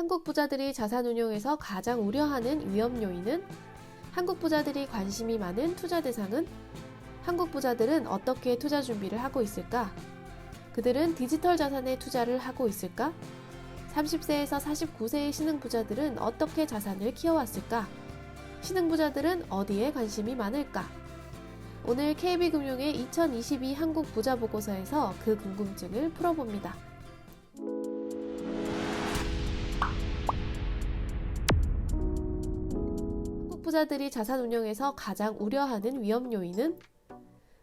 한국 부자들이 자산 운용에서 가장 우려하는 위험 요인은 한국 부자들이 관심이 많은 투자 대상은 한국 부자들은 어떻게 투자 준비를 하고 있을까? 그들은 디지털 자산에 투자를 하고 있을까? 30세에서 49세의 신흥 부자들은 어떻게 자산을 키워왔을까? 신흥 부자들은 어디에 관심이 많을까? 오늘 KB금융의 2022 한국 부자 보고서에서 그 궁금증을 풀어봅니다. 한국 부자들이 자산 운용에서 가장 우려하는 위험 요인은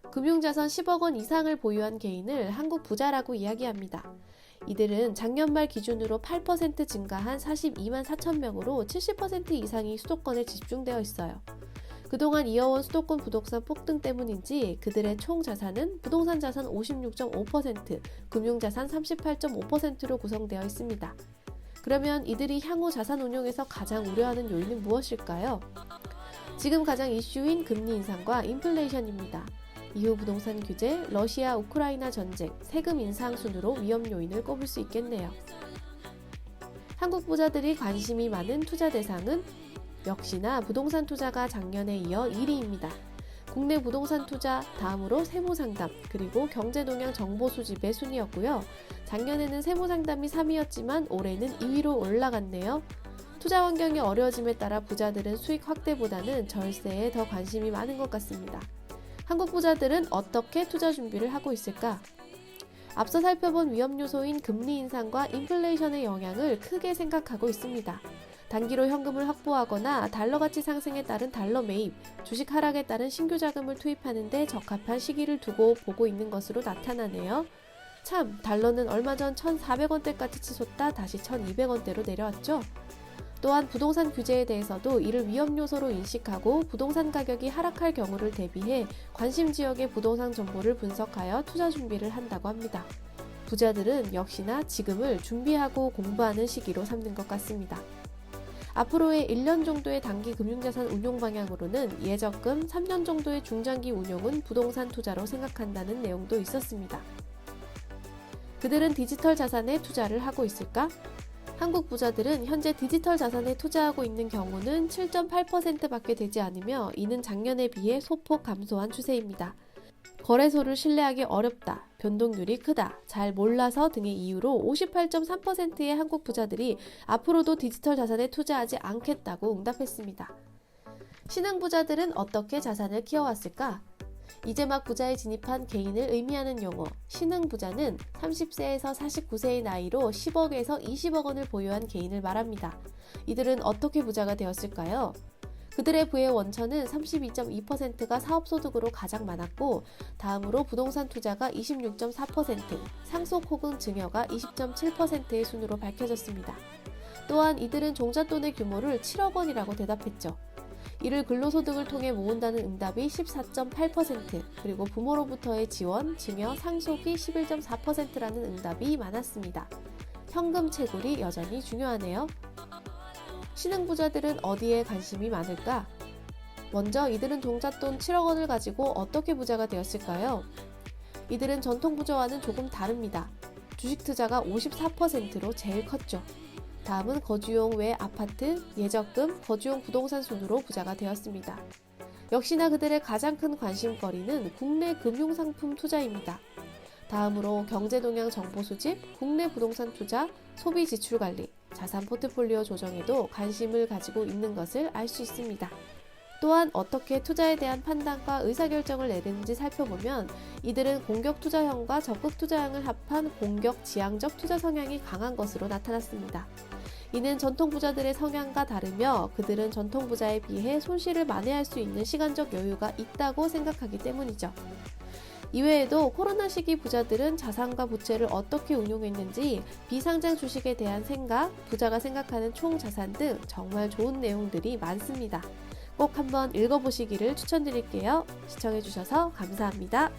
금융자산 10억 원 이상을 보유한 개인을 한국 부자라고 이야기합니다. 이들은 작년 말 기준으로 8% 증가한 42만 4천 명으로 70% 이상이 수도권에 집중되어 있어요. 그동안 이어온 수도권 부동산 폭등 때문인지 그들의 총 자산은 부동산 자산 56.5%, 금융자산 38.5%로 구성되어 있습니다. 그러면 이들이 향후 자산 운용에서 가장 우려하는 요인은 무엇일까요? 지금 가장 이슈인 금리 인상과 인플레이션입니다. 이후 부동산 규제, 러시아 우크라이나 전쟁, 세금 인상 순으로 위험 요인을 꼽을 수 있겠네요. 한국 부자들이 관심이 많은 투자 대상은 역시나 부동산 투자가 작년에 이어 1위입니다. 국내 부동산 투자 다음으로 세무 상담 그리고 경제 동향 정보 수집의 순이었고요. 작년에는 세무 상담이 3위였지만 올해는 2위로 올라갔네요. 투자 환경이 어려워짐에 따라 부자들은 수익 확대보다는 절세에 더 관심이 많은 것 같습니다. 한국 부자들은 어떻게 투자 준비를 하고 있을까? 앞서 살펴본 위험 요소인 금리 인상과 인플레이션의 영향을 크게 생각하고 있습니다. 단기로 현금을 확보하거나 달러 가치 상승에 따른 달러 매입, 주식 하락에 따른 신규 자금을 투입하는데 적합한 시기를 두고 보고 있는 것으로 나타나네요. 참, 달러는 얼마 전 1,400원대까지 치솟다 다시 1,200원대로 내려왔죠. 또한 부동산 규제에 대해서도 이를 위험 요소로 인식하고 부동산 가격이 하락할 경우를 대비해 관심 지역의 부동산 정보를 분석하여 투자 준비를 한다고 합니다. 부자들은 역시나 지금을 준비하고 공부하는 시기로 삼는 것 같습니다. 앞으로의 1년 정도의 단기 금융자산 운용 방향으로는 예적금, 3년 정도의 중장기 운용은 부동산 투자로 생각한다는 내용도 있었습니다. 그들은 디지털 자산에 투자를 하고 있을까? 한국 부자들은 현재 디지털 자산에 투자하고 있는 경우는 7.8%밖에 되지 않으며 이는 작년에 비해 소폭 감소한 추세입니다. 거래소를 신뢰하기 어렵다, 변동률이 크다, 잘 몰라서 등의 이유로 58.3%의 한국 부자들이 앞으로도 디지털 자산에 투자하지 않겠다고 응답했습니다. 신흥 부자들은 어떻게 자산을 키워왔을까? 이제 막 부자에 진입한 개인을 의미하는 용어 신흥 부자는 30세에서 49세의 나이로 10억에서 20억 원을 보유한 개인을 말합니다. 이들은 어떻게 부자가 되었을까요? 그들의 부의 원천은 32.2%가 사업소득으로 가장 많았고, 다음으로 부동산 투자가 26.4%, 상속 혹은 증여가 20.7%의 순으로 밝혀졌습니다. 또한 이들은 종잣돈의 규모를 7억 원이라고 대답했죠. 이를 근로소득을 통해 모은다는 응답이 14.8%, 그리고 부모로부터의 지원, 증여, 상속이 11.4%라는 응답이 많았습니다. 현금 채굴이 여전히 중요하네요. 신흥 부자들은 어디에 관심이 많을까? 먼저 이들은 종잣돈 7억 원을 가지고 어떻게 부자가 되었을까요? 이들은 전통 부자와는 조금 다릅니다. 주식 투자가 54%로 제일 컸죠. 다음은 거주용 외 아파트, 예적금, 거주용 부동산 순으로 부자가 되었습니다. 역시나 그들의 가장 큰 관심거리는 국내 금융상품 투자입니다. 다음으로 경제동향 정보 수집, 국내 부동산 투자, 소비 지출 관리, 자산 포트폴리오 조정에도 관심을 가지고 있는 것을 알 수 있습니다. 또한 어떻게 투자에 대한 판단과 의사결정을 내리는지 살펴보면 이들은 공격 투자형과 적극 투자형을 합한 공격 지향적 투자 성향이 강한 것으로 나타났습니다. 이는 전통 부자들의 성향과 다르며 그들은 전통 부자에 비해 손실을 만회할 수 있는 시간적 여유가 있다고 생각하기 때문이죠. 이외에도 코로나 시기 부자들은 자산과 부채를 어떻게 운용했는지 비상장 주식에 대한 생각, 부자가 생각하는 총 자산 등 정말 좋은 내용들이 많습니다. 꼭 한번 읽어보시기를 추천드릴게요. 시청해주셔서 감사합니다.